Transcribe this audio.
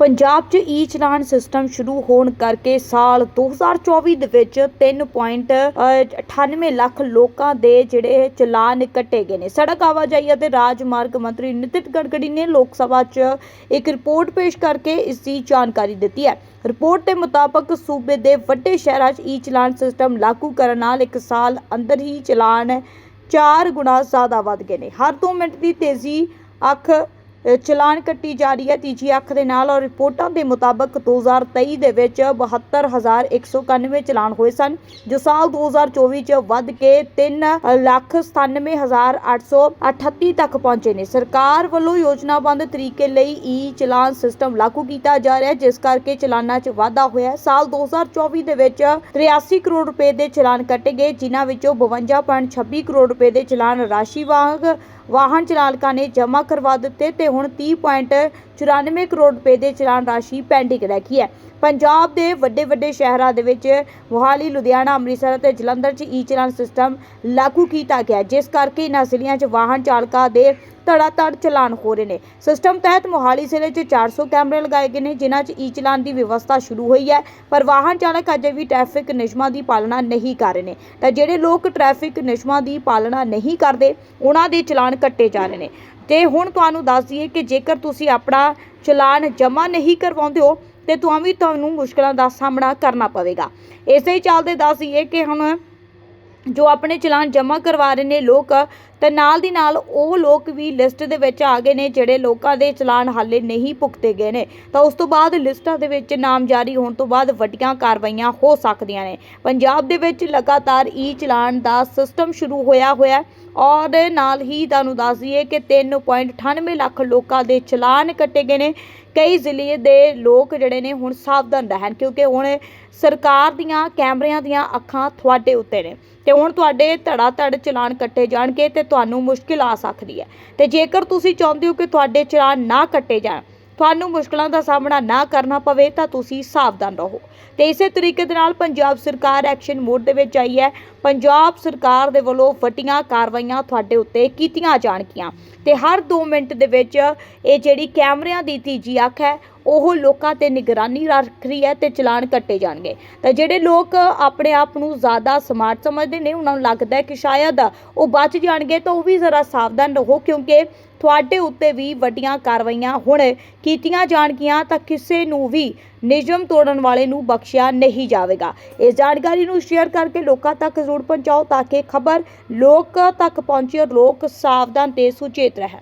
ਪੰਜਾਬ 'ਚ ਈ ਚਲਾਨ ਸਿਸਟਮ ਸ਼ੁਰੂ ਹੋਣ ਕਰਕੇ ਸਾਲ 2024 ਦੇ ਵਿੱਚ 3.98 ਲੱਖ ਲੋਕਾਂ ਦੇ ਜਿਹੜੇ ਚਲਾਨ ਕੱਟੇ ਗਏ ਨੇ। ਸੜਕ ਆਵਾਜਾਈ ਅਤੇ ਰਾਜਮਾਰਗ ਮੰਤਰੀ ਨਿਤਿਨ ਗਡਕਰੀ ਨੇ ਲੋਕ ਸਭਾ 'ਚ ਇੱਕ ਰਿਪੋਰਟ ਪੇਸ਼ ਕਰਕੇ ਇਸ ਦੀ ਜਾਣਕਾਰੀ ਦਿੱਤੀ ਹੈ। ਰਿਪੋਰਟ ਦੇ ਮੁਤਾਬਕ ਸੂਬੇ ਦੇ ਵੱਡੇ ਸ਼ਹਿਰਾਂ 'ਚ ਈ ਚਲਾਨ ਸਿਸਟਮ ਲਾਗੂ ਕਰਨ ਨਾਲ ਇੱਕ ਸਾਲ ਅੰਦਰ ਹੀ ਚਲਾਨ 4 ਗੁਣਾ ਜ਼ਿਆਦਾ ਵੱਧ ਗਏ ਨੇ। ਹਰ 2 ਮਿੰਟ ਦੀ ਤੇਜ਼ੀ, ਅੱਖ ਚਲਾਨ ਕੱਟੀ ਜਾ ਰਹੀ ਹੈ ਤੀਜੀ ਅੱਖ ਦੇ ਨਾਲ ਔਰ ਰਿਪੋਰਟਾਂ ਦੇ ਮੁਤਾਬਕ 2023 ਦੇ ਵਿੱਚ 72191 ਚਲਾਨ ਹੋਏ ਸਨ, ਜੋ ਸਾਲ 2024 ਚ ਵੱਧ ਕੇ 397838 ਤੱਕ ਪਹੁੰਚੇ ਨੇ। ਸਰਕਾਰ ਵੱਲੋਂ ਯੋਜਨਾਬੰਦ ਤਰੀਕੇ ਲਈ ਈ ਚਲਾਨ ਸਿਸਟਮ ਲਾਗੂ ਕੀਤਾ ਜਾ ਰਿਹਾ ਜਿਸ ਕਰਕੇ ਚਲਾਨਾਂ 'ਚ ਵਾਧਾ ਹੋਇਆ ਹੈ। ਸਾਲ 2024 ਦੇ ਵਿੱਚ 83 ਕਰੋੜ ਰੁਪਏ ਦੇ ਚਲਾਨ ਕੱਟੇ ਗਏ, ਜਿਨ੍ਹਾਂ ਵਿੱਚੋਂ 52.26 ਕਰੋੜ ਰੁਪਏ ਦੇ ਚਲਾਨ ਰਾਸ਼ੀ ਵਾਂਗ ਵਾਹਨ ਚਾਲਕਾਂ ਨੇ ਜਮ੍ਹਾਂ ਕਰਵਾ ਦਿੱਤੇ ਤੇ ਹੁਣ 30.94 ਕਰੋੜ ਰੁਪਏ ਦੇ ਚਲਾਨ ਰਾਸ਼ੀ ਪੈਂਡਿੰਗ ਰਹਿ ਗਈ ਹੈ। ਪੰਜਾਬ ਦੇ ਵੱਡੇ ਵੱਡੇ ਸ਼ਹਿਰਾਂ ਦੇ ਵਿੱਚ ਮੋਹਾਲੀ, ਲੁਧਿਆਣਾ, ਅੰਮ੍ਰਿਤਸਰ ਅਤੇ ਜਲੰਧਰ 'ਚ ਈ ਚਲਾਨ ਸਿਸਟਮ ਲਾਗੂ ਕੀਤਾ ਗਿਆ ਜਿਸ ਕਰਕੇ ਇਹਨਾਂ ਜ਼ਿਲ੍ਹਿਆਂ 'ਚ ਵਾਹਨ ਚਾਲਕਾਂ ਦੇ ਧੜਾਧੜ ਚਲਾਨ ਹੋ ਰਹੇ ਨੇ। ਸਿਸਟਮ ਤਹਿਤ ਮੋਹਾਲੀ ਜ਼ਿਲ੍ਹੇ 'ਚ 400 ਕੈਮਰੇ ਲਗਾਏ ਗਏ ਨੇ, ਜਿਨ੍ਹਾਂ 'ਚ ਈ ਚਲਾਨ ਦੀ ਵਿਵਸਥਾ ਸ਼ੁਰੂ ਹੋਈ ਹੈ, ਪਰ ਵਾਹਨ ਚਾਲਕ ਅਜੇ ਵੀ ਟ੍ਰੈਫਿਕ ਨਿਯਮਾਂ ਦੀ ਪਾਲਣਾ ਨਹੀਂ ਕਰ ਰਹੇ ਨੇ। ਤਾਂ ਜਿਹੜੇ ਲੋਕ ਟ੍ਰੈਫਿਕ ਨਿਯਮਾਂ ਦੀ ਪਾਲਣਾ ਨਹੀਂ ਕਰਦੇ, ਉਹਨਾਂ ਦੇ ਚਲਾਨ ਕੱਟੇ ਜਾ ਰਹੇ ਨੇ। ਤੇ ਹੁਣ ਤੁਹਾਨੂੰ ਦੱਸ ਦਈਏ ਕਿ ਜੇਕਰ ਤੁਸੀਂ ਆਪਣਾ ਚਲਾਨ ਜਮ੍ਹਾਂ ਨਹੀਂ ਕਰਵਾਉਂਦੇ ਹੋ, ਤੇ ਤੁਹਾਨੂੰ ਵੀ ਤੁਹਾਨੂੰ ਮੁਸ਼ਕਲਾਂ ਦਾ ਸਾਹਮਣਾ ਕਰਨਾ ਪਵੇਗਾ। ਇਸੇ ਹੀ ਚੱਲਦੇ ਦੱਸ ਦਈਏ ਕਿ ਹੁਣ ਜੋ ਆਪਣੇ ਚਲਾਨ ਜਮ੍ਹਾਂ ਕਰਵਾ ਰਹੇ ਨੇ ਲੋਕ, ਤੇ ਨਾਲ ਦੀ ਨਾਲ ਉਹ ਲੋਕ ਵੀ ਲਿਸਟ ਦੇ ਵਿੱਚ ਆ ਗਏ ਨੇ ਜਿਹੜੇ ਲੋਕਾਂ ਦੇ ਚਲਾਨ ਹਾਲੇ ਨਹੀਂ ਭੁਗਤੇ ਗਏ ਨੇ। ਤਾਂ ਉਸ ਤੋਂ ਬਾਅਦ ਲਿਸਟਾਂ ਦੇ ਵਿੱਚ ਨਾਮ ਜਾਰੀ ਹੋਣ ਤੋਂ ਬਾਅਦ ਵੱਡੀਆਂ ਕਾਰਵਾਈਆਂ ਹੋ ਸਕਦੀਆਂ ਨੇ। ਪੰਜਾਬ ਦੇ ਵਿੱਚ ਲਗਾਤਾਰ ਈ ਚਲਾਨ ਦਾ ਸਿਸਟਮ ਸ਼ੁਰੂ ਹੋਇਆ ਹੋਇਆ ਔਰ ਨਾਲ ਹੀ ਤੁਹਾਨੂੰ ਦੱਸ ਦਈਏ ਕਿ 3.98 ਲੱਖ ਲੋਕਾਂ ਦੇ ਚਲਾਨ ਕੱਟੇ ਗਏ ਨੇ। ਕਈ ਜ਼ਿਲ੍ਹੇ ਦੇ ਲੋਕ ਜਿਹੜੇ ਨੇ ਹੁਣ ਸਾਵਧਾਨ ਰਹਿਣ ਕਿਉਂਕਿ ਹੁਣ ਸਰਕਾਰ ਦੀਆਂ ਕੈਮਰਿਆਂ ਦੀਆਂ ਅੱਖਾਂ ਤੁਹਾਡੇ ਉੱਤੇ ਨੇ ਤੇ ਹੁਣ ਤੁਹਾਡੇ ਧੜਾ ਧੜ ਚਲਾਨ ਕੱਟੇ ਜਾਣਗੇ ਤੇ ਤੁਹਾਨੂੰ ਮੁਸ਼ਕਿਲ ਆ ਸਕਦੀ ਹੈ। ਤੇ ਜੇਕਰ ਤੁਸੀਂ ਚਾਹੁੰਦੇ ਹੋ ਕਿ ਤੁਹਾਡੇ ਚਲਾਨ ਨਾ ਕੱਟੇ ਜਾਣ, ਤੁਹਾਨੂੰ ਮੁਸ਼ਕਲਾਂ ਦਾ ਸਾਹਮਣਾ ਨਾ ਕਰਨਾ ਪਵੇ ਤਾਂ ਤੁਸੀਂ ਸਾਵਧਾਨ ਰਹੋ। ਤੇ ਇਸੇ ਤਰੀਕੇ ਦੇ ਨਾਲ ਪੰਜਾਬ ਸਰਕਾਰ ਐਕਸ਼ਨ ਮੋਡ ਦੇ ਵਿੱਚ ਆਈ ਹੈ। ਪੰਜਾਬ ਸਰਕਾਰ ਦੇ ਵੱਲੋਂ ਵੱਡੀਆਂ ਕਾਰਵਾਈਆਂ ਤੁਹਾਡੇ ਉੱਤੇ ਕੀਤੀਆਂ ਜਾਣਗੀਆਂ। ਤੇ ਹਰ 2 ਮਿੰਟ ਦੇ ਵਿੱਚ ਇਹ ਜਿਹੜੀ ਕੈਮਰਿਆਂ ਦੀ ਤੀਜੀ ਅੱਖ ਹੈ, ਉਹ ਲੋਕਾਂ ਤੇ ਨਿਗਰਾਨੀ ਰੱਖ ਰਹੀ ਹੈ ਤੇ ਚਲਾਨ ਕੱਟੇ ਜਾਣਗੇ। ਤਾਂ ਜਿਹੜੇ ਲੋਕ ਆਪਣੇ ਆਪ ਨੂੰ ਜ਼ਿਆਦਾ ਸਮਾਰਟ ਸਮਝਦੇ ਨੇ, ਉਹਨਾਂ ਨੂੰ ਲੱਗਦਾ ਹੈ ਕਿ ਸ਼ਾਇਦ ਉਹ ਬਚ ਜਾਣਗੇ, ਤਾਂ ਉਹ ਵੀ ਜ਼ਰਾ ਸਾਵਧਾਨ ਰਹੋ, ਕਿਉਂਕਿ ਤੁਹਾਡੇ ਉੱਤੇ ਵੀ ਵੱਡੀਆਂ ਕਾਰਵਾਈਆਂ ਹੁਣ ਕੀਤੀਆਂ ਜਾਣਗੀਆਂ, ਤਾਂ ਕਿਸੇ ਨੂੰ ਵੀ ਨਿਯਮ ਤੋੜਨ ਵਾਲੇ ਨੂੰ ਬਖਸ਼ਿਆ ਨਹੀਂ ਜਾਵੇਗਾ। ਇਸ ਜਾਣਕਾਰੀ ਨੂੰ ਸ਼ੇਅਰ ਕਰਕੇ ਲੋਕਾਂ ਤੱਕ ਜ਼ਰੂਰ ਪਹੁੰਚਾਓ ਤਾਂ ਕਿ ਖਬਰ ਲੋਕ ਤੱਕ ਪਹੁੰਚੇ ਔਰ ਲੋਕ ਸਾਵਧਾਨ ਤੇ ਸੁਚੇਤ ਰਹਿਣ।